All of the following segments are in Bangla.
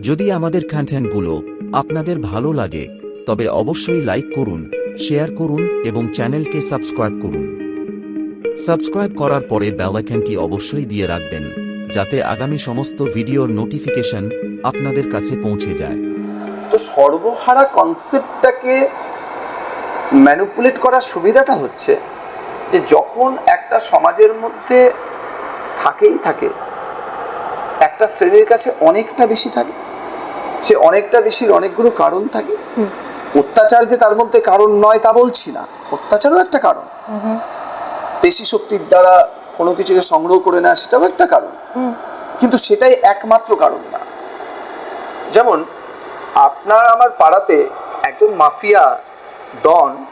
যদি আমাদের কন্টেন্টগুলো আপনাদের ভালো লাগে, তবে অবশ্যই লাইক করুন শেয়ার করুন এবং চ্যানেলকে সাবস্ক্রাইব করুন। সাবস্ক্রাইব করার পরে বেল আইকনটি অবশ্যই দিয়ে রাখবেন, যাতে আগামী সমস্ত ভিডিওর নোটিফিকেশন আপনাদের কাছে পৌঁছে যায়। তো সর্বহারা কনসেপ্টটাকে ম্যানুপুলেট করার সুবিধাটা হচ্ছে যে যখন একটা সমাজের মধ্যে থাকেই থাকে একটা শ্রেণির কাছে অনেকটা বেশি থাকে। সে অনেকটা বেশির অনেকগুলো কারণ থাকে। অত্যাচার যে তার মধ্যে কারণ নয় তা বলছি না। অত্যাচারও একটা কারণ। পেশি শক্তির দ্বারা কোনো কিছুকে সংগ্রহ করে নেওয়া সেটাও একটা কারণ। কিন্তু সেটাই একমাত্র কারণ না। যেমন আপনার আমার পাড়াতে একজন মাফিয়া ডন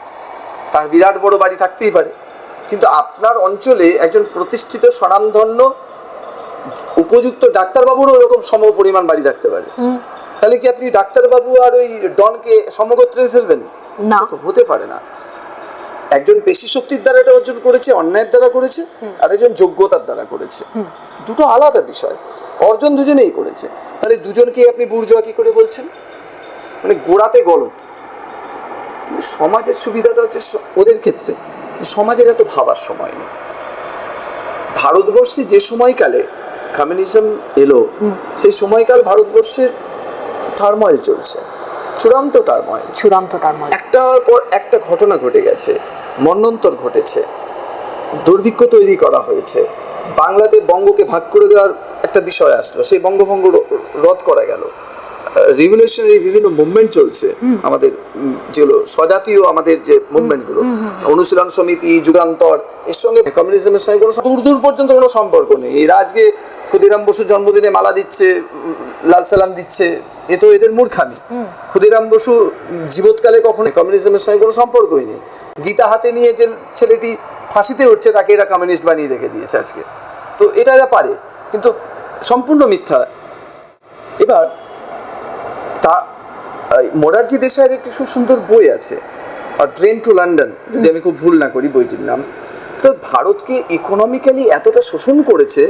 তার বিরাট বড় বাড়ি থাকতেই পারে। কিন্তু আপনার অঞ্চলে একজন প্রতিষ্ঠিত স্বনামধন্য উপযুক্ত ডাক্তারবাবুরও ওরকম সম পরিমাণ বাড়ি থাকতে পারে। তাহলে কি আপনি ডাক্তারবাবু আর ওই ডনকে সমগোত্রে ফেলবেন? না। তো হতে পারে না। একজন পেশি শক্তির দ্বারা এটা অর্জন করেছে অন্যায়ের দ্বারা করেছে আর একজন যোগ্যতার দ্বারা করেছে। দুটো আলাদা বিষয়। অর্জন দুজনেই করেছে। তাহলে দুজনকে আপনি বুর্জোয়া কি করে বলছেন? মানে গোড়াতে গলদ কিন্তু সমাজের সুবিধাটা হচ্ছে ওদের ক্ষেত্রে। সমাজের এত ভাবার সময় নেই। ভারতবর্ষে যে সময়কালে কমিউনিজম এলো। সেই সময়কাল ভারতবর্ষের টার্ময়েল চলছে। চূড়ান্ত টার্ময়েল চূড়ান্ত টার্ময়েল একটার পর একটা ঘটনা ঘটে গেছে। মন্নন্তর ঘটেছে। দুর্ভিক্ষ তৈরি করা হয়েছে। বাংলাতে বঙ্গকে ভাগ করে দেওয়ার একটা বিষয় আসলো। সেই বঙ্গভঙ্গ রদ করা গেল। রিভলিউশনারি বিভিন্ন মুভমেন্ট চলছে। আমাদের যেগুলো স্বজাতীয় আমাদের যে মুভমেন্টগুলো অনুশীলন সমিতি যুগান্তর এর সঙ্গে কমিউনিজমের সঙ্গে কোনো দূর দূর পর্যন্ত কোনো সম্পর্ক নেই। এরা আজকে ক্ষুদিরাম বসুর জন্মদিনে মালা দিচ্ছে লাল সালাম দিচ্ছে এ তো এদের মূর্খামি। ক্ষুদিরাম বসু জীবৎকালে কখনো কমিউনিজমের সঙ্গে কোনো সম্পর্কই নেই। গীতা হাতে নিয়ে যে ছেলেটি ফাঁসিতে উঠছে তাকে এরা কমিউনিস্ট বানিয়ে রেখে দিয়েছে আজকে। তো এটা এরা পারে কিন্তু সম্পূর্ণ মিথ্যা। এবার তা মোরারজি দেশাইয়ের একটি খুব সুন্দর বই আছে ট্রেন টু লন্ডন যদি আমি খুব ভুল না করি বইটির নাম। তো ভারতকে ইকোনমিক্যালি এতটা শোষণ করেছে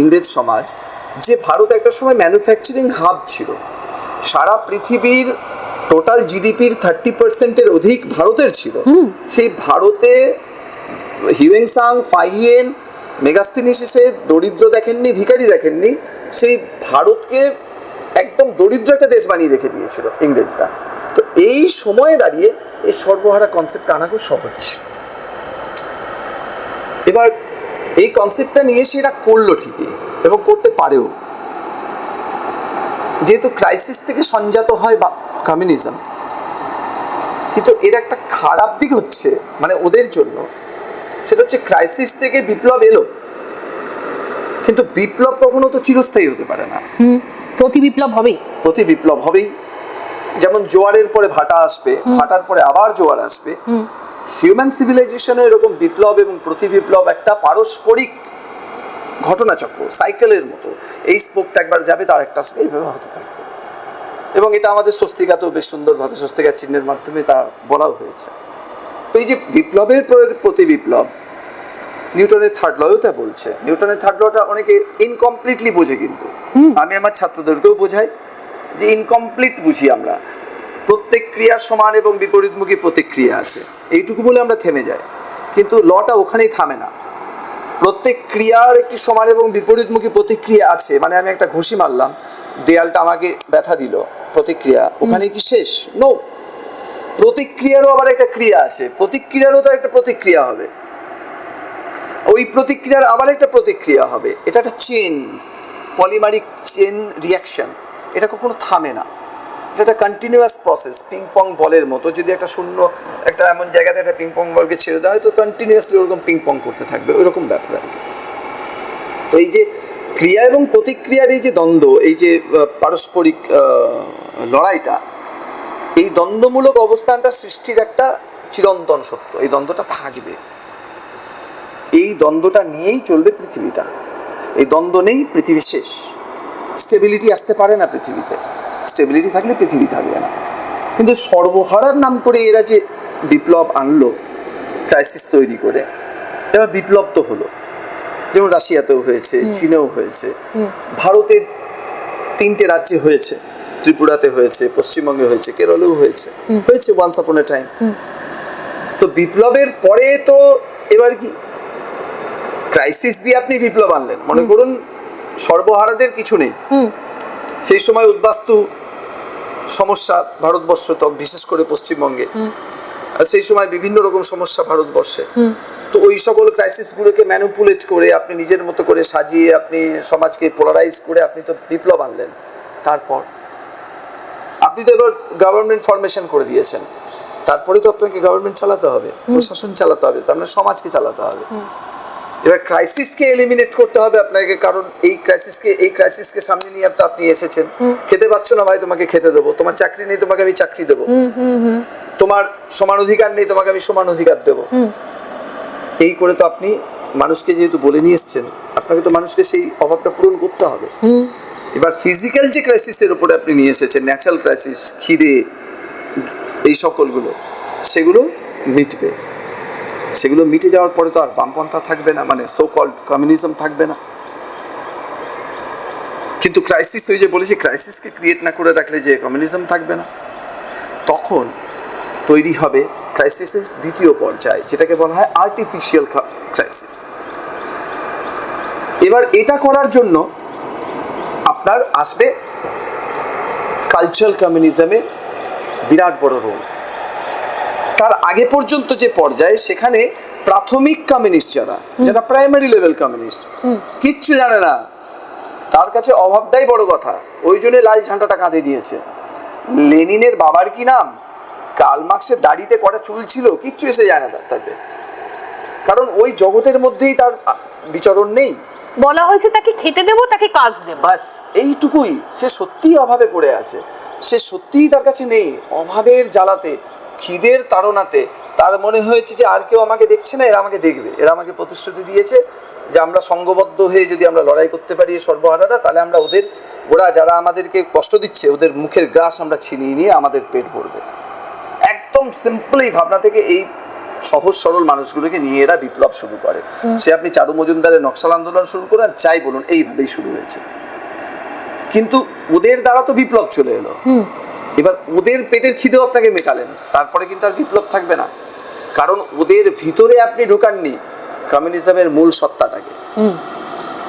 ইংরেজ সমাজ যে ভারত একটা সময় ম্যানুফ্যাকচারিং হাব ছিল। সারা পৃথিবীর টোটাল জিডিপির থার্টি পার্সেন্টের অধিক ভারতের ছিল। সেই ভারতে হিউয়েংসাং ফাইয়েন মেগাস্তিনি শেষে দরিদ্র দেখেননি ভিখারি দেখেননি। সেই ভারতকে একদম দরিদ্র একটা দেশ বানিয়ে রেখে দিয়েছিল ইংরেজরা। তো এই সময়ে দাঁড়িয়ে এই সর্বহারা কনসেপ্ট আনা খুব সহজ। এবার এই কনসেপ্টটা নিয়ে সেটা করল ঠিকই এবং করতে পারেও। যেহেতু ক্রাইসিস থেকে সঞ্জাত হয় বা কমিউনিজম কিন্তু এর একটা খারাপ দিক হচ্ছে মানে ওদের জন্য, সেটা হচ্ছে ক্রাইসিস থেকে বিপ্লব এলো। কিন্তু বিপ্লব কখনো তো চিরস্থায়ী হতে পারে না। প্রতি বিপ্লব হবেই। প্রতি বিপ্লব হবেই। যেমন জোয়ারের পরে ভাটা আসবে ভাটার পরে আবার জোয়ার আসবে। হিউম্যান সিভিলাইজেশনে এরকম বিপ্লব এবং প্রতি বিপ্লব একটা পারস্পরিক ঘটনাচক্র সাইকেলের মতো। এই স্পোকটা একবার যাবে তার একটা আসবে এইভাবে হতে থাকবে। এবং এটা আমাদের স্বস্তিকাতেও বেশ সুন্দরভাবে স্বস্তিকার চিহ্নের মাধ্যমে তা বলাও হয়েছে। তো এই যে বিপ্লবের প্রতি বিপ্লব নিউটনের থার্ড লও তা বলছে। নিউটনের থার্ড লটা অনেকে ইনকমপ্লিটলি বোঝে কিন্তু। আমি আমার ছাত্রদেরকেও বোঝাই যে ইনকমপ্লিট বুঝি আমরা। প্রত্যেক ক্রিয়ার সমান এবং বিপরীতমুখী প্রতিক্রিয়া আছে। এইটুকু বলে আমরা থেমে যাই। কিন্তু লটা ওখানেই থামে না। প্রত্যেক ক্রিয়ার একটি সমান এবং বিপরীতমুখী প্রতিক্রিয়া আছে। মানে আমি একটা ঘুষি মারলাম দেয়ালটা আমাকে ব্যথা দিল প্রতিক্রিয়া। ওখানে কি শেষ? নো প্রতিক্রিয়ারও আবার একটা ক্রিয়া আছে। প্রতিক্রিয়ারও তো একটা প্রতিক্রিয়া হবে। ওই প্রতিক্রিয়ার আবার একটা প্রতিক্রিয়া হবে। এটা একটা চেন পলিমারিক চেন রিয়াকশন এটা কখনো থামে না। এটা একটা কন্টিনিউয়াস প্রসেস পিং পং বলের মতো। যদি একটা শূন্য, একটা এমন জায়গাতে একটা পিং পং বলকে ছেড়ে দেওয়া হয়, তো কন্টিনিউয়াসলি ওরকম পিং পং করতে থাকবে। ওইরকম ব্যাপার আর কি। তো এই যে ক্রিয়া এবং প্রতিক্রিয়ার এই যে দ্বন্দ্ব, এই যে পারস্পরিক লড়াইটা, এই দ্বন্দ্বমূলক অবস্থানটা সৃষ্টির একটা চিরন্তন সত্য। এই দ্বন্দ্বটা থাকবে। এই দ্বন্দ্বটা নিয়েই চলবে পৃথিবীটা। এই দ্বন্দ্ব নেই পৃথিবী শেষ। স্টেবিলিটি আসতে পারে না পৃথিবীতে। স্টেবিলিটি থাকলে পৃথিবী থাকবে না। কিন্তু সর্বহারার নাম করে এরা যে বিপ্লব আনলো ক্রাইসিস তৈরি করে এবার বিপ্লব তো হলো। যেমন রাশিয়াতেও হয়েছে চীনেও হয়েছে। ভারতের তিনটে রাজ্যে হয়েছে। ত্রিপুরাতে হয়েছে পশ্চিমবঙ্গে হয়েছে কেরলেও হয়েছে। হয়েছে ওয়ান্স আপন এ টাইম তো বিপ্লবের পরে তো এবার কি? ক্রাইসিস দিয়ে আপনি বিপ্লব আনলেন। মনে করুন সর্বহারাদের কিছু নেই। সেই সময় উদ্বাস্তু সমস্যা ভারতবর্ষ তো বিশেষ করে পশ্চিমবঙ্গে। সেই সময় বিভিন্ন রকম সমস্যা ভারতবর্ষে। তো ওই সকল ক্রাইসিসগুলোকে ম্যানুপুলেট করে আপনি নিজের মতো করে সাজিয়ে আপনি সমাজকে পোলারাইজ করে আপনি তো বিপ্লব আনলেন। তারপর? আপনি তো এবার গভর্নমেন্ট ফরমেশন করে দিয়েছেন। তারপরে তো আপনাকে গভর্নমেন্ট চালাতে হবে প্রশাসন চালাতে হবে তার মানে সমাজকে চালাতে হবে। এবার ক্রাইসিসকে এলিমিনেট করতে হবে আপনাকে কারণ এই ক্রাইসিসকে এই ক্রাইসিসকে সামনে নিয়ে তো আপনি এসেছেন। খেতে পাচ্ছ না ভাই তোমাকে খেতে দেবো। তোমার চাকরি নেই তোমাকে আমি চাকরি দেবো। তোমার সমান অধিকার নেই তোমাকে আমি সমান অধিকার দেবো। এই করে তো আপনি মানুষকে যেহেতু বলে নিয়ে এসছেন আপনাকে তো মানুষকে সেই অভাবটা পূরণ করতে হবে। এবার ফিজিক্যাল যে ক্রাইসিসের উপরে আপনি নিয়ে এসেছেন ন্যাচারাল ক্রাইসিস খিদে এই সকলগুলো সেগুলো মিটবে। সেগুলো মিটে যাওয়ার পরে তো আর বামপন্থা থাকবে না মানে সো কল্ড কমিউনিজম থাকবে না। কিন্তু ক্রাইসিস ওই যে বলেছি ক্রাইসিসকে ক্রিয়েট না করে রাখলে যে কমিউনিজম থাকবে না, তখন তৈরি হবে ক্রাইসিসের দ্বিতীয় পর্যায়, যেটাকে বলা হয় আর্টিফিশিয়াল ক্রাইসিস এবার এটা করার জন্য আপনার আসবে কালচারাল কমিউনিজমের বিরাট বড় রোল তার আগে পর্যন্ত যে পর্যায়ে সেখানে প্রাথমিক কমিউনিস্ট যারা যারা প্রাইমারি লেভেল কমিউনিস্ট কিচ্ছু জানে না। তার কাছে অভাবটাই বড় কথা। ওই জন্য লাল ঝান্ডাটা কাঁধে দিয়েছে। লেনিনের বাবার কি নাম? কার্ল মার্কসের দাড়িতে কটা চুল ছিল কিচ্ছু এসে যায় না তাতে। কারণ ওই জগতের মধ্যেই তার বিচরণ নেই। বলা হয়েছে তাকে খেতে দেবো তাকে কাজ দেবো। বাস এইটুকুই। সে সত্যিই অভাবে পড়ে আছে। সে সত্যিই তার কাছে নেই। অভাবের জ্বালাতে। খিদের তাড়নাতে তার মনে হয়েছে যে আর কেউ আমাকে দেখছে না এরা আমাকে দেখবে এরা আমাকে প্রতিশ্রুতি দিয়েছে যে আমরা সঙ্গবদ্ধ হয়ে যদি আমরা লড়াই করতে পারি এই সর্বহারারা তাহলে আমরা ওদের ওরা যারা আমাদেরকে কষ্ট দিচ্ছে ওদের মুখের গ্রাস আমরা ছিনিয়ে নিয়ে আমাদের পেট ভরবে। একদম সিম্পল এই ভাবনা থেকে এই সহজ সরল মানুষগুলোকে নিয়ে এরা বিপ্লব শুরু করে। সে আপনি চারু মজুমদারের নকশাল আন্দোলন শুরু করেন চাই বলুন এইভাবেই শুরু হয়েছে। কিন্তু ওদের দ্বারা তো বিপ্লব চলে এলো। এবার ওদের পেটের খিদেও আপনাকে মেটালেন। তারপরে কিন্তু আর বিপ্লব থাকবে না। কারণ ওদের ভিতরে আপনি ঢোকাননি কমিউনিজমের মূল সত্তাটাকে।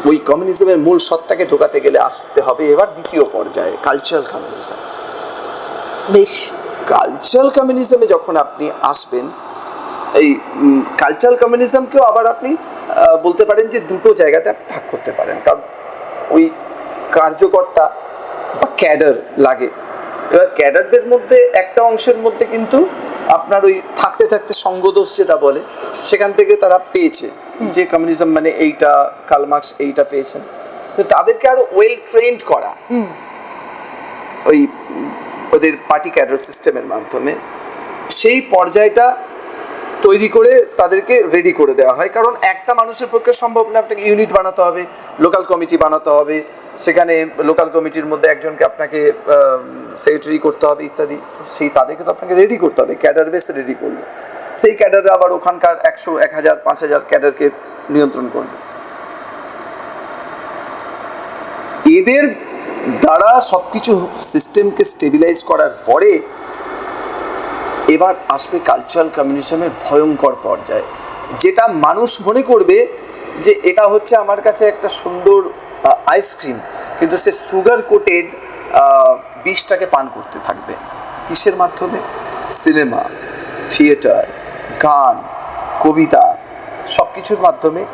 ওই কমিউনিজমের মূল সত্তাকে ঢোকাতে গেলে আসতে হবে এবার দ্বিতীয় পর্যায়ে কালচারাল কমিউনিজম বেশ। কালচারাল কমিউনিজমে যখন আপনি আসবেন এই কালচারাল কমিউনিজমকেও আবার আপনি বলতে পারেন যে দুটো জায়গাতে আপনি ভাগ করতে পারেন। কারণ ওই কার্যকর্তা বা ক্যাডার লাগে। এবার ক্যাডারদের মধ্যে একটা অংশের মধ্যে কিন্তু আপনার ওই থাকতে থাকতে সঙ্গদোষ যেটা বলে সেখান থেকে তারা পেয়েছে। যে কমিউনিজম মানে এইটা কালমার্কস এইটা পেয়েছেন। তো তাদেরকে আরও ওয়েল ট্রেন্ড করা। ওই ওদের পার্টি ক্যাডার সিস্টেমের মাধ্যমে। সেই পর্যায়টা তৈরি করে তাদেরকে রেডি করে দেওয়া হয়। কারণ একটা মানুষের পক্ষে সম্ভব না আপনাকে ইউনিট বানাতে হবে লোকাল কমিটি বানাতে হবে। সেখানে লোকাল কমিটির মধ্যে একজনকে আপনাকে সেক্রেটারি করতে হবে ইত্যাদি সেই তাদেরকে তো আপনাকে রেডি করতে হবে ক্যাডার বেস রেডি করবে। সেই ক্যাডারে আবার ওখানকার একশো, এক হাজার, পাঁচ হাজার ক্যাডারকে নিয়ন্ত্রণ করবে। এদের দ্বারা সব কিছু সিস্টেমকে স্টেবিলাইজ করার পরে এবার আসবে কালচারাল কমিউনিজমের ভয়ঙ্কর পর্যায়ে, যেটা মানুষ মনে করবে যে এটা হচ্ছে আমার কাছে একটা সুন্দর আইসক্রিম কিন্তু সে সুগার কোটেড বিষটাকে পান করতে থাকবে। কিসের মাধ্যমে? সিনেমা থিয়েটার গান কবিতা সব কিছুর মাধ্যমে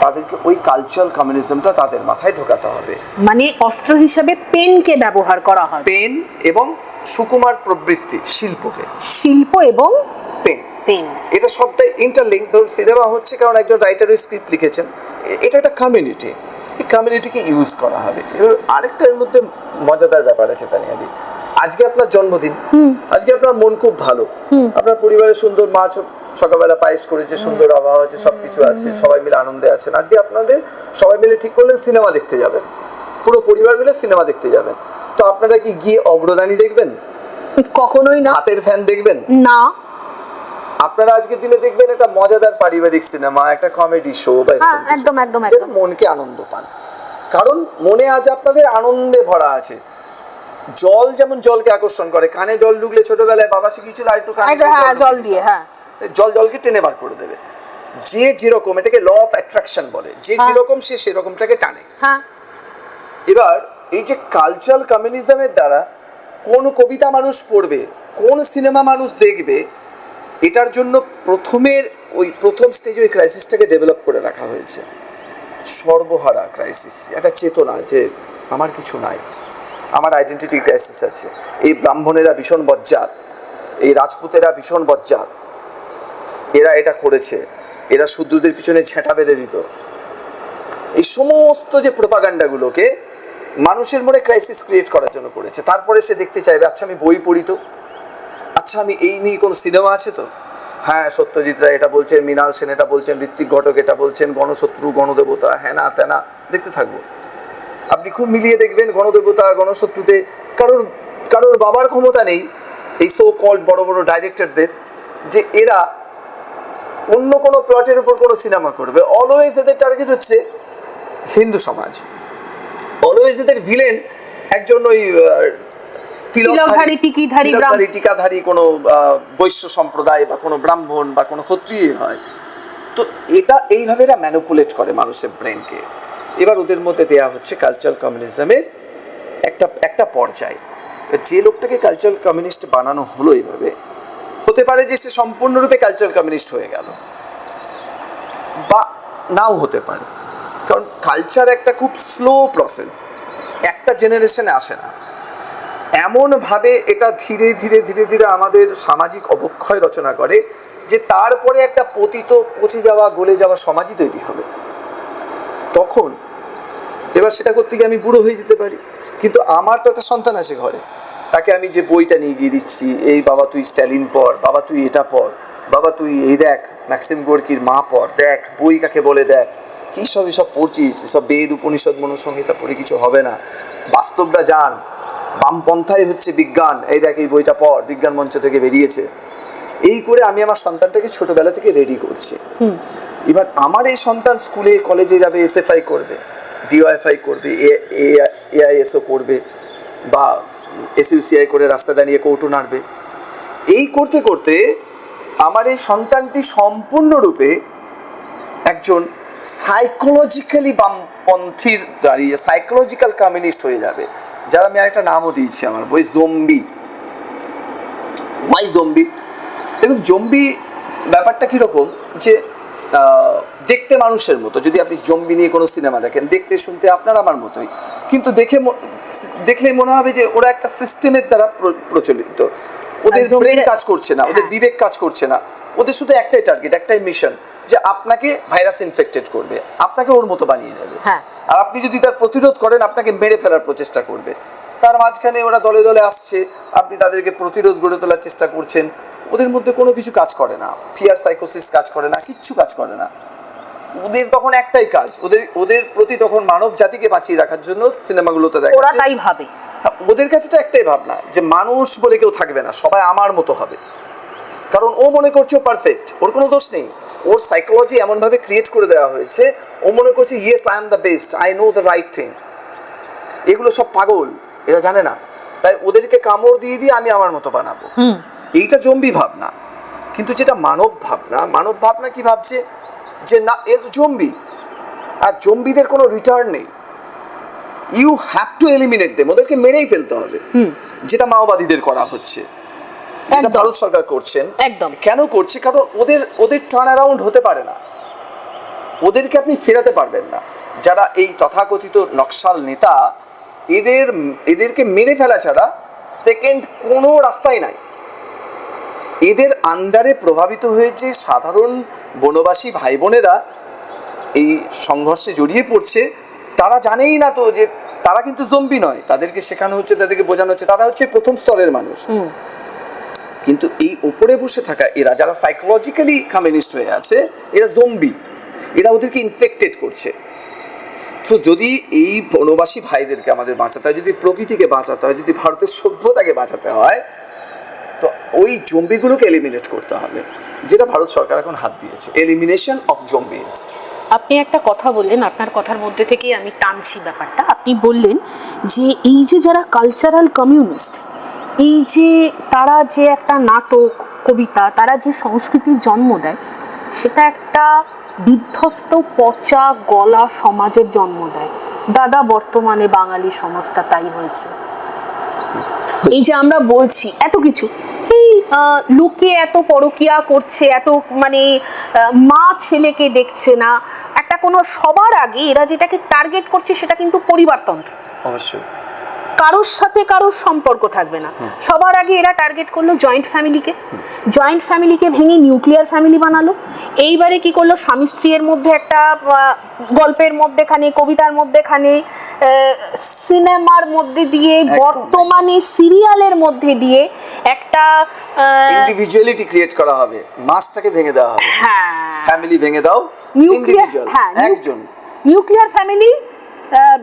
তাদেরকে ওই কালচারাল কমিউনিজমটা তাদের মাথায় ঢোকাতে হবে। মানে অস্ত্র হিসাবে পেনকে ব্যবহার করা হয়। পেন এবং সুকুমার প্রবৃত্তি শিল্পকে। শিল্প এবং পেন। পেন। এটা সবটাই ইন্টারলিঙ্ক ধরুন সিনেমা হচ্ছে কারণ একজন রাইটার স্ক্রিপ্ট লিখেছেন। এটা একটা কমিউনিটি কমিউনিটিকে ইউজ করা হবে। এবার আরেকটা এর মধ্যে মজাদার ব্যাপার আছে তানিয়াদি আজকে আপনার জন্মদিন। আজকে আপনার মন খুব ভালো। আপনার পরিবারে সুন্দর মাছ সকালবেলা পায়েস করেছে সুন্দর আবহাওয়া আছে সবকিছু আছে সবাই মিলে আনন্দে আছেন। আজকে আপনাদের সবাই মিলে ঠিক করলেন সিনেমা দেখতে যাবেন। পুরো পরিবার মিলে সিনেমা দেখতে যাবেন। তো আপনারা কি গিয়ে অগ্রদানি দেখবেন? কখনোই না। হাতের ফ্যান দেখবেন? না। আপনারা আজকের দিনে দেখবেন একটা মজাদার পারিবারিক সিনেমা একটা কমেডি শো বা হ্যাঁ, একদম, একদম, একদম। মনকে আনন্দ পান। কারণ মনে আজ আপনাদের আনন্দে ভরা আছে। জল যেমন জলকে আকর্ষণ করে কানে জল ঢুকলে ছোটবেলায় বাবা শিখিয়েছিল আর একটু কানে হ্যাঁ জল দিয়ে হ্যাঁ। জল জলকে টেনে বার করে দেবে। যে যেরকম এটাকে ল অফ অ্যাট্রাকশন বলে। যে হ্যাঁ। যেরকম সে সেরকমটাকে টানে। হ্যাঁ। এবার এই যে কালচারাল কমিউনিজমের দ্বারা কোন কবিতা মানুষ পড়বে কোন সিনেমা মানুষ দেখবে এটার জন্য প্রথমের ওই প্রথম স্টেজে ওই ক্রাইসিসটাকে ডেভেলপ করে রাখা হয়েছে। সর্বহারা ক্রাইসিস একটা চেতনা যে আমার কিছু নাই, আমার আইডেন্টিটি ক্রাইসিস আছে। এই ব্রাহ্মণেরা ভীষণ বজ্জাত, এই রাজপুতেরা ভীষণ বজ্জাত। এরা এটা করেছে, এরা শূদ্রদের পিছনে ছেঁটা বেঁধে দিত। এই সমস্ত যে প্রোপাগান্ডাগুলোকে মানুষের মনে ক্রাইসিস ক্রিয়েট করার জন্য করেছে। তারপরে সে দেখতে চাইবে আচ্ছা আমি বই পড়ি তো। আচ্ছা আমি এই নিয়ে কোনো সিনেমা আছে তো? হ্যাঁ সত্যজিৎ রায় এটা বলছেন, মৃণাল সেন এটা বলছেন, ঋত্বিক ঘটক এটা বলছেন, গণশত্রু, গণদেবতা হ্যানা ত্যানা দেখতে থাকব। আপনি খুব মিলিয়ে দেখবেন গণদেবতা, গণশত্রুতে, কারোর কারোর বাবার ক্ষমতা নেই এই সো কল্ড বড় বড় ডাইরেক্টরদের যে এরা অন্য কোনো প্লটের উপর কোনো সিনেমা করবে। অলওয়েজ এদের টার্গেট হচ্ছে হিন্দু সমাজ। অলওয়েজ এদের ভিলেন একজন ওই তিলকধারী, টিকিধারী, তিলকধারী, টিকাধারী কোনো বৈশ্য সম্প্রদায় বা কোনো ব্রাহ্মণ বা কোনো ক্ষত্রিয় হয়। তো এটা এইভাবে এরা ম্যানুপুলেট করে মানুষের ব্রেনকে এবার ওদের মধ্যে দেয়া হচ্ছে কালচারাল কমিউনিজমের একটা একটা পর্যায়। যে লোকটাকে কালচারাল কমিউনিস্ট বানানো হলো এইভাবে হতে পারে যে সে সম্পূর্ণরূপে কালচারাল কমিউনিস্ট হয়ে গেল। বা নাও হতে পারে। কারণ কালচার একটা খুব স্লো প্রসেস একটা জেনারেশনে আসে না। এমনভাবে এটা ধীরে ধীরে ধীরে ধীরে আমাদের সামাজিক অবক্ষয় রচনা করে যে তারপরে একটা পতিত পচে যাওয়া, গলে যাওয়া সমাজই তৈরি হবে। তখন এবার সেটা করতে গিয়ে আমি বুড়ো হয়ে যেতে পারি। কিন্তু আমার তো একটা সন্তান আছে ঘরে। তাকে আমি যে বইটা নিয়ে গিয়ে দিচ্ছি, এই বাবা তুই স্ট্যালিন পড়, বাবা তুই এটা পড়, বাবা তুই এই দেখ, ম্যাক্সিম গোর্কির মা পড়, দেখ, বই কাকে বলে দেখ। কী সব এসব পড়ছিস? এসব বেদ, উপনিষদ, মনুসংহিতা পড়ে কিছু হবে না। বাস্তবটা জান। বামপন্থাই হচ্ছে বিজ্ঞান। এই দেখ এই বইটা পড় বিজ্ঞান মঞ্চ থেকে বেরিয়েছে। এই করে আমি আমার সন্তানটাকে ছোটবেলা থেকে রেডি করছি। এবার আমার এই সন্তান স্কুলে কলেজে যাবে এসএফআই করবে ডিওয়াইফআই করবে এআইএসও করবে বা এসইউসিআই করে রাস্তা দাঁড়িয়ে কৌটো নাড়বে। এই করতে করতে আমার এই সন্তানটি সম্পূর্ণরূপে একজন সাইকোলজিক্যালি বামপন্থীর দাঁড়িয়ে সাইকোলজিক্যাল কমিউনিস্ট হয়ে যাবে। যার আমি আরেকটা নামও দিয়েছি আমার বই জম্বি। Why zombie? দেখুন জম্বি ব্যাপারটা কীরকম যে দেখতে মানুষের মতো। যদি আপনি জম্বি নিয়ে কোনো সিনেমা দেখেন দেখতে শুনতে আপনার আমার মতোই। কিন্তু দেখে দেখলে মনে হবে যে ওরা একটা সিস্টেমের দ্বারা প্র- প্রচলিত। ওদের ব্রেন কাজ করছে না ওদের হ্যাঁ। বিবেক কাজ করছে না। ওদের শুধু একটাই টার্গেট একটাই মিশন যে আপনাকে ভাইরাস ইনফেক্টেড করবে আপনাকে ওর মতো বানিয়ে নেবে হ্যাঁ। আর আপনি যদি তার প্রতিরোধ করেন আপনাকে মেরে ফেলার প্রচেষ্টা করবে। তার মাঝখানে ওরা দলে দলে আসছে আপনি তাদেরকে প্রতিরোধ গড়ে তোলার চেষ্টা করছেন। ওদের মধ্যে কোনো কিছু কাজ করে না। ফিয়ার সাইকোসিস কাজ করে না কিচ্ছু কাজ করে না। ওদের তখন একটাই কাজ ওদের ওদের প্রতি তখন মানব জাতিকে বাঁচিয়ে রাখার জন্য সিনেমাগুলোতে দেখা ওরা তাই ভাবে। হ্যাঁ, ওদের কাছে তো একটাই ভাবনা যে মানুষ বলে কেউ থাকবে না সবাই আমার মতো হবে। কারণ ও মনে করছে পারফেক্ট ওর কোনো দোষ নেই। ওর সাইকোলজি এমনভাবে ক্রিয়েট করে দেওয়া হয়েছে ও মনে করছে yes I am the best I know the right thing এগুলো সব পাগল এরা জানে না। তাই ওদেরকে কামড় দিয়ে দিয়ে আমি আমার মতো বানাবো। এইটা জম্বি ভাবনা। কিন্তু যেটা মানব ভাবনা মানব ভাবনা কি ভাবছে? যে না এর তো জম্বি। আর জম্বিদের কোনো রিটার্ন নেই। You have to eliminate them ওদেরকে মেরেই ফেলতে হবে। যেটা মাওবাদীদের করা হচ্ছে। যেটা ভারত সরকার করছেন একদম। কেন করছে? কারণ ওদের ওদের টার্ন অ্যারাউন্ড হতে পারে না। ওদেরকে আপনি ফেরাতে পারবেন না। যারা এই তথাকথিত নকশাল নেতা এদের এদেরকে মেরে ফেলা ছাড়া সেকেন্ড কোনো রাস্তাই নাই। এদের আন্ডারে প্রভাবিত হয়েছে সাধারণ বনবাসী ভাই বোনেরা এই সংঘর্ষে জড়িয়ে পড়ছে। তারা জানেই না তো যে তারা কিন্তু জম্বি নয়। তাদেরকে শেখানো হচ্ছে তাদেরকে বোঝানো হচ্ছে। তারা হচ্ছে প্রথম স্তরের মানুষ। এই ওপরে বসে থাকা এরা, যারা সাইকোলজিক্যালি কমিউনিস্ট হয়ে আছে, এরা জম্বি এরা ওদেরকে ইনফেক্টেড করছে। তো যদি এই বনবাসী ভাইদেরকে আমাদের বাঁচাতে হয়, যদি প্রকৃতিকে বাঁচাতে হয়, যদি ভারতের সভ্যতাকে বাঁচাতে হয়, তো ওই জম্বিগুলোকে এলিমিনেট করতে হবে, যেটা ভারত সরকার এখন হাত দিয়েছে। এলিমিনেশন অফ জম্বিজ আপনি একটা কথা বললেন, আপনার কথার মধ্যে থেকেই আমি টানছি ব্যাপারটা। আপনি বললেন যে এই যে যারা কালচারাল কমিউনিস্ট এই যে তারা যে একটা নাটক, কবিতা, তারা যে সংস্কৃতির জন্ম দেয়, সেটা একটা বিধ্বস্ত পচা গলা সমাজের জন্ম দেয়। দাদা বর্তমানে বাঙালি সমাজটা তাই হয়েছে। এই যে আমরা বলছি, এত কিছু। এই লোকে এত পরকিয়া করছে, এত মানে মা ছেলেকে দেখছে না। একটা কোনো সবার আগে এরা যেটাকে টার্গেট করছে, সেটা কিন্তু পরিবারতন্ত্র। অবশ্যই। কারোর সাথে কারোর সম্পর্ক থাকবে না। সবার আগে এরা টার্গেট করল জয়েন্ট ফ্যামিলিকে জয়েন্ট ফ্যামিলিকে ভেঙে নিউক্লিয়ার ফ্যামিলি বানালো। এইবারে কি করল? স্বামী স্ত্রীর মধ্যে একটা গল্পের মধ্যেখানে কবিতার মধ্যেখানে সিনেমার মধ্যে দিয়ে বর্তমানে সিরিয়ালের মধ্যে দিয়ে একটা ইন্ডিভিজুয়ালিটি ক্রিয়েট করা হবে। মাসটাকে ভেঙে দেওয়া হবে। হ্যাঁ। ফ্যামিলি ভেঙে দাও। নিউক্লিয়ার হ্যাঁ একজন। নিউক্লিয়ার ফ্যামিলি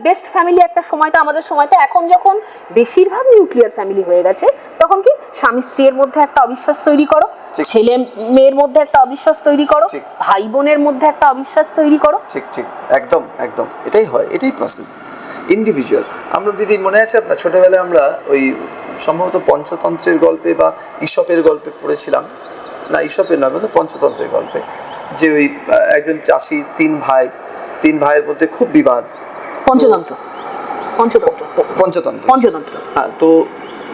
বেস্ট ফ্যামিলি একটা সময়টা আমাদের সময়টা এখন যখন বেশিরভাগ নিউক্লিয়ার ফ্যামিলি হয়ে গেছে তখন কি স্বামী স্ত্রীর মধ্যে একটা অবিশ্বাস তৈরি করো ছেলে মেয়ের মধ্যে একটা অবিশ্বাস তৈরি করো। ভাই বোনের মধ্যে একটা অবিশ্বাস তৈরি করো। ঠিক ঠিক। একদম একদম। এটাই হয় এটাই প্রসেস ইন্ডিভিজুয়াল আমরা দিদি মনে আছে আপনার? ছোটবেলায় আমরা ওই সম্ভবত পঞ্চতন্ত্রের গল্পে বা ঈশপের গল্পে পড়েছিলাম। না ঈশপের নয় বোধহয় পঞ্চতন্ত্রের গল্পে। যে ওই একজন চাষি তিন ভাই তিন ভাইয়ের মধ্যে খুব বিবাদ। পঞ্চতন্ত্র। পঞ্চতন্ত্র। পঞ্চতন্ত্র। পঞ্চতন্ত্র। হ্যাঁ তো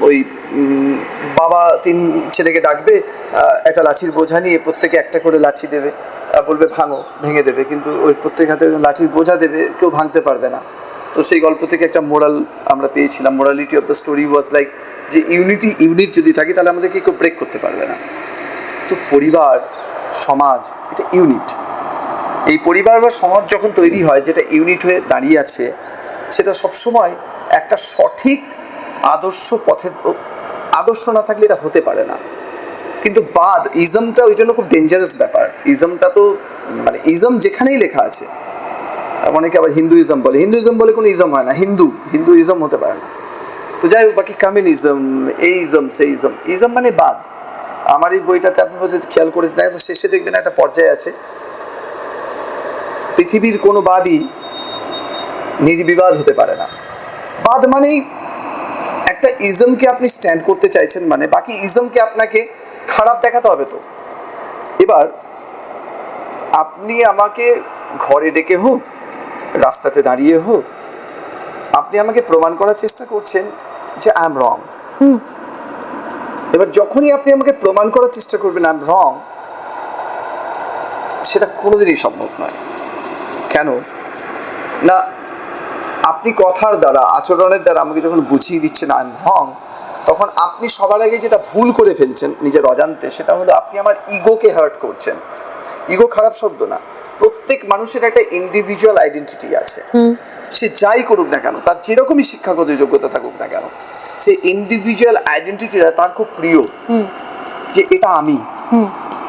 ওই বাবা তিন ছেলেকে ডাকবে একটা লাঠির বোঝা নিয়ে প্রত্যেকে একটা করে লাঠি দেবে বলবে ভাঙো ভেঙে দেবে। কিন্তু ওই প্রত্যেক হাতে লাঠির বোঝা দেবে কেউ ভাঙতে পারবে না। তো সেই গল্প থেকে একটা মোরাল আমরা পেয়েছিলাম। Morality of the story was like যে ইউনিটি ইউনিট যদি থাকে তাহলে আমাদেরকে কেউ ব্রেক করতে পারবে না। তো পরিবার সমাজ এটা ইউনিট এই পরিবার বা সমাজ যখন তৈরি হয়, যেটা ইউনিট হয়ে দাঁড়িয়ে আছে, সেটা সবসময় একটা সঠিক আদর্শ পথে, আদর্শ না থাকলে এটা হতে পারে না। কিন্তু বাদ ইজমটা ওই জন্য খুব ডেঞ্জারাস ব্যাপার। ইজমটা তো মানে ইজম যেখানেই লেখা আছে। অনেকে আবার হিন্দুইজম বলে। হিন্দুইজম বলে কোনো ইজম হয় না। হিন্দু হিন্দু ইজম হতে পারে না। তো যাই হোক, বাকি কমিউনিজম এই ইজম সেই ইজম ইজম মানে বাদ। আমার এই বইটাতে আপনি বোধহয় খেয়াল করেছেন শেষে দেখবেন একটা পর্যায়ে আছে। পৃথিবীর কোনো বাদই নির্বিবাদ হতে পারে না। বাদ মানেই একটা ইজমকে আপনি স্ট্যান্ড করতে চাইছেন মানে বাকি ইজমকে আপনাকে খারাপ দেখাতে হবে তো। এবার আপনি আমাকে ঘরে ডেকে হোক রাস্তাতে দাঁড়িয়ে হোক আপনি আমাকে প্রমাণ করার চেষ্টা করছেন যে আই এম রং এবার যখনই আপনি আমাকে প্রমাণ করার চেষ্টা করবেন আই এম রং সেটা কোনোদিনই সম্ভব নয়। কেন? না আপনি কথার দ্বারা আচরণের দ্বারা আমাকে যখন বুঝিয়ে দিচ্ছেন আই এম রং তখন আপনি সবার আগে যেটা ভুল করে ফেলছেন নিজের অজান্তে সেটা হলো আপনি আমার ইগোকে হার্ট করছেন। ইগো খারাপ শব্দ না। প্রত্যেক মানুষের একটা ইন্ডিভিজুয়াল আইডেন্টিটি আছে। সে যাই করুক না কেন তার যেরকমই শিক্ষাগত যোগ্যতা থাকুক না কেন সে ইন্ডিভিজুয়াল আইডেন্টিটিটা তার খুব প্রিয়। যে এটা আমি।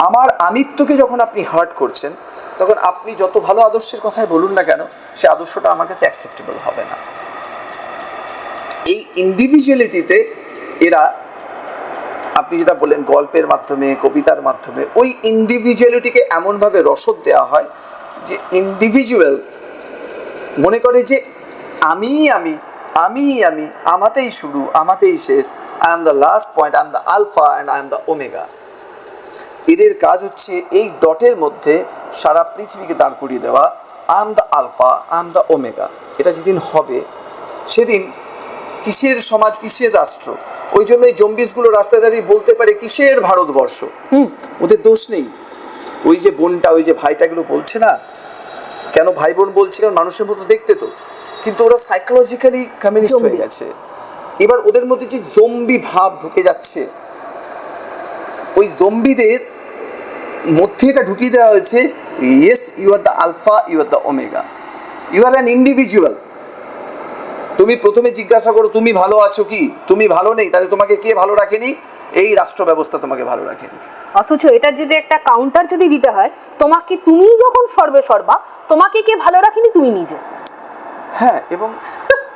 আমার আমিত্বকে যখন আপনি হার্ট করছেন তখন আপনি যত ভালো আদর্শের কথাই বলুন না কেন, সে আদর্শটা আমার কাছে অ্যাকসেপ্টেবল হবে না। এই ইন্ডিভিজুয়ালিটিতে এরা, আপনি যেটা বললেন গল্পের মাধ্যমে, কবিতার মাধ্যমে, ওই ইন্ডিভিজুয়ালিটিকে এমনভাবে রসদ দেওয়া হয় যে ইন্ডিভিজুয়াল মনে করে যে আমি আমি আমি আমি, আমাতেই শুরু, আমাতেই শেষ I am the last point I am the alpha and I am the omega এদের কাজ হচ্ছে এই ডটের মধ্যে সারা পৃথিবীকে দাঁড় করিয়ে দেওয়া am the alpha am the omega এটা যেদিন হবে সেদিন কিসের সমাজ কিসের রাষ্ট্র? ওই জন্য এই জম্বিসগুলো রাস্তায় দাঁড়িয়ে বলতে পারে কিসের ভারতবর্ষ? ওদের দোষ নেই। ওই যে বোনটা ওই যে ভাইটাগুলো বলছে না? কেন ভাই বোন বলছে? কারণ মানুষের মতো দেখতে তো। কিন্তু ওরা সাইকোলজিক্যালি কমিউনিস্ট হয়ে গেছে। এবার ওদের মধ্যে যে জম্বি ভাব ঢুকে যাচ্ছে ওই জম্বিদের মধ্যে এটা ঢুকিয়ে দেওয়া হয়েছে yes you are the alpha you are the omega you are an individual তুমি প্রথমে জিজ্ঞাসা করো তুমি ভালো আছো কি? তুমি ভালো নেই? তাহলে তোমাকে কে ভালো রাখেনি? এই রাষ্ট্র ব্যবস্থা তোমাকে ভালো রাখেনি। অথচ এটা যদি একটা কাউন্টার যদি দিতে হয় তোমাকে তুমি যখন সর্বে সর্বা তোমাকে কে ভালো রাখেনি? তুমি নিজে। হ্যাঁ এবং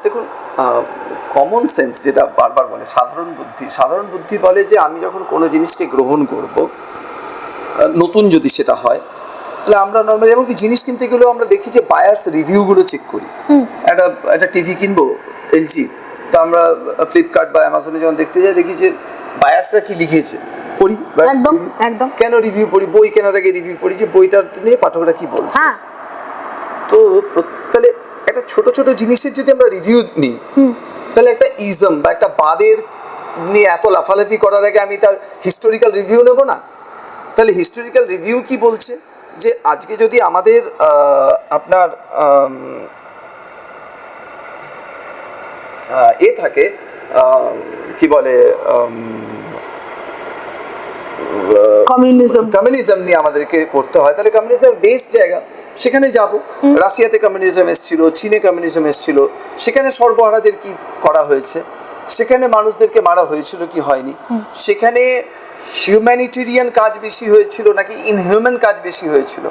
দেখুন কমন সেন্স যেটা বারবার বলে সাধারণ বুদ্ধি সাধারণ বুদ্ধি বলে যে আমি যখন কোনো জিনিসকে গ্রহণ করব নতুন যদি সেটা হয় তাহলে আমরা নর্মালি এমনকি জিনিস কিনতে গেলেও আমরা দেখি যে বায়ার্স রিভিউগুলো চেক করি। একটা একটা টিভি কিনবো এলজি তো আমরা ফ্লিপকার্ট বা অ্যামাজনে যখন দেখতে যাই দেখি যে বায়ার্সরা কি লিখেছে? পড়ি একদম, একদম। কেন রিভিউ পড়ি? বই কেনার আগে রিভিউ পড়ি যে বইটার নিয়ে পাঠকরা কি বলছে? হ্যাঁ। তো তাহলে একটা ছোট ছোট জিনিসের যদি আমরা রিভিউ নিই তাহলে একটা ইজম বা একটা বাদের নিয়ে এত লাফালাফি করার আগে আমি তার হিস্টোরিক্যাল রিভিউ নেব না? তাহলে হিস্টোরিক্যাল রিভিউ কি বলছে? যে আজকে যদি আমাদের আপনার এ থাকে কি বলে কমিউনিজম কমিউনিজম নিয়ে আমাদেরকে করতে হয়। তাহলে কমিউনিজম বেস জায়গা সেখানে যাব। রাশিয়াতে কমিউনিজম এসেছিল চীনে কমিউনিজম এসেছিল সেখানে সর্বহারাদের কি করা হয়েছে? সেখানে মানুষদেরকে মারা হয়েছিল কি হয়নি? সেখানে হিউম্যানিটেরিয়ান কাজ বেশি হয়েছিল নাকি ইনহিউম্যান কাজ বেশি হয়েছিল?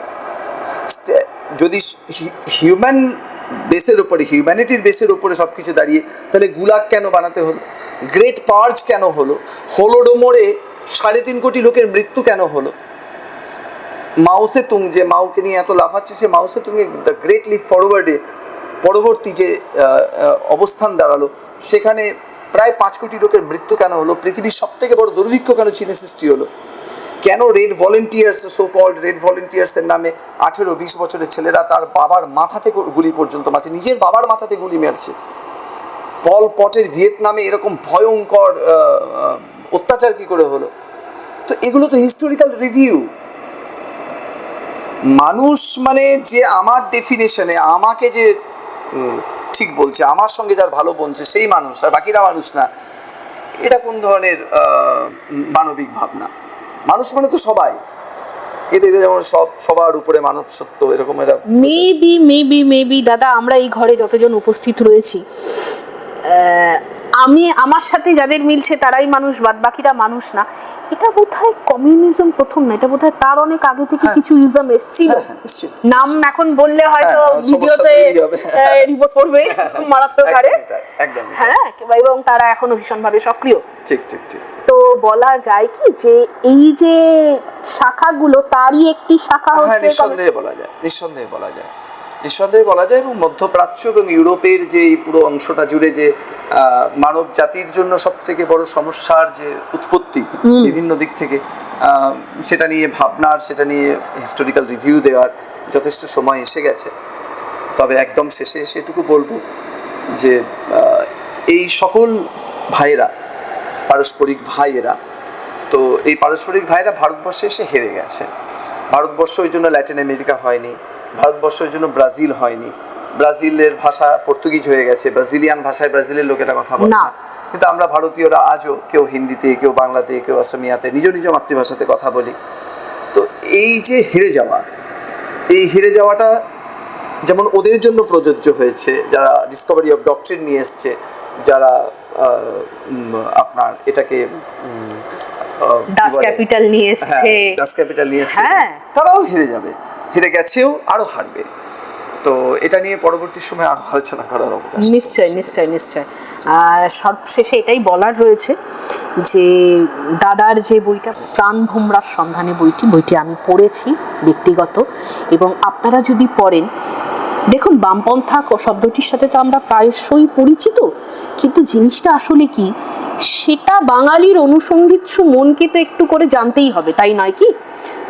যদি হিউম্যান বেসের উপরে হিউম্যানিটির বেসের উপরে সব কিছু দাঁড়িয়ে, তাহলে গুলাগ কেন বানাতে হলো? গ্রেট পার্জ কেন হলো? হোলোডোমোরে সাড়ে তিন কোটি লোকের মৃত্যু কেন হলো? মাউসে তুং যে মাউকে নিয়ে এত লাফাচ্ছে, সে মাউসে তুঙে দ্য গ্রেট লিপ ফরওয়ার্ডে পরবর্তী যে অবস্থান দাঁড়াল, সেখানে প্রায় পাঁচ কোটি লোকের মৃত্যু কেন হলো? পৃথিবীর সব থেকে বড় দুর্ভিক্ষ কেন চীনে সৃষ্টি হলো? কেন red volunteers so called red ভলেন্টিয়ার্সের নামে আঠেরো বিশ বছরের ছেলেরা তার বাবার মাথাতে করে গুলি পর্যন্ত মারছে, নিজের বাবার মাথাতে গুলি মারছে? পল পটের ভিয়েতনামে এরকম ভয়ঙ্কর অত্যাচার কি করে হলো? তো এগুলো তো হিস্টোরিক্যাল রিভিউ মানুষ মানে যে আমার ডেফিনেশনে আমাকে যে ঠিক বলছে, আমার সঙ্গে যার ভালো বলছে সেই মানুষ, আর বাকিরা মানুষ না, এটা কোন ধরনের মানবিক ভাবনা? মানুষ মানে তো সবাই। এদের যেমন সব, সবার উপরে মানব সত্য এরকম এরা মেবি মেবি মেবি দাদা, আমরা এই ঘরে যতজন উপস্থিত রয়েছি আমি, আমার সাথে যাদের মিলছে তারাই মানুষ বাদ বাকিরা মানুষ না। এটা বোধহয় কমিউনিজম প্রথম না এটা বোধহয় তার অনেক আগে থেকে কিছু ইজম এসেছিল। হ্যাঁ, হ্যাঁ, নিশ্চয়ই, নাম এখন বললে হয়তো হ্যাঁ, ভিডিওতে রিপোর্ট পড়বে মারাত্মক হারে। হ্যাঁ এবং তারা এখনও ভীষণভাবে সক্রিয়। ঠিক ঠিক ঠিক। তো বলা যায় কি যে এই যে শাখাগুলো তারই একটি শাখা হ্যাঁ হচ্ছে নিঃসন্দেহে বলা যায় নিঃসন্দেহে বলা যায়। নিঃসন্দেহে বলা যায় এবং মধ্যপ্রাচ্য এবং ইউরোপের যে এই পুরো অংশটা জুড়ে যে মানব জাতির জন্য সব থেকে বড় সমস্যার যে উৎপত্তি বিভিন্ন দিক থেকে সেটা নিয়ে ভাবনার সেটা নিয়ে হিস্টোরিক্যাল রিভিউ দেওয়ার যথেষ্ট সময় এসে গেছে। তবে একদম শেষে এসে এটুকু বলব যে এই সকল ভাইয়েরা পারস্পরিক ভাইয়েরা তো এই পারস্পরিক ভাইয়েরা ভারতবর্ষে এসে হেরে গেছে। ভারতবর্ষ ওই জন্য ল্যাটিন আমেরিকা হয়নি। ভারতবর্ষ ওই জন্য ব্রাজিল হয়নি। ব্রাজিলের ভাষা পর্তুগিজ হয়ে গেছে। ব্রাজিলিয়ান ভাষায় ব্রাজিলের লোকেরা কথা বলে না। কিন্তু আমরা ভারতীয়রা আজও কেউ হিন্দিতে কেউ বাংলাতে কেউ অসমিয়াতে নিজ নিজ মাতৃভাষাতে কথা বলি। তো এই যে হেরে যাওয়া এই হেরে যাওয়াটা যেমন ওদের জন্য প্রযোজ্য হয়েছে যারা ডিসকভারি অফ ডক্টরিন নিয়ে এসছে যারা আপনার এটাকে ক্যাপিটাল নিয়ে এসছে। ক্যাপিটাল নিয়ে এসছে। তারাও হেরে যাবে। হেরে গেছেও আরও হারবে। তো এটা নিয়ে পরবর্তী সময় আরও আলোচনা করার অবকাশ নিশ্চয় নিশ্চয় নিশ্চয় সবশেষে এটাই বলার রয়েছে যে দাদার যে বইটা প্রাণ ভোমরার সন্ধানে বইটি বইটি আমি পড়েছি ব্যক্তিগত এবং আপনারা যদি পড়েন দেখুন বামপন্থা শব্দটির সাথে তো আমরা প্রায়শই পরিচিত কিন্তু জিনিসটা আসলে কি? সেটা বাঙালির অনুসন্ধিৎসু মনকে তো একটু করে জানতেই হবে তাই নয় কি?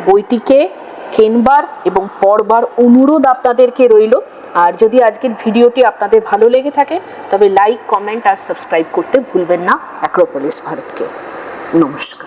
বইটিকে কেনবার এবং পড়বার অনুরোধ আপনাদেরকে রইল। আর যদি আজকের ভিডিওটি আপনাদের ভালো লেগে থাকে, তবে লাইক কমেন্ট আর সাবস্ক্রাইব করতে ভুলবেন না। অ্যাক্রোপলিস ভারতকে। নমস্কার।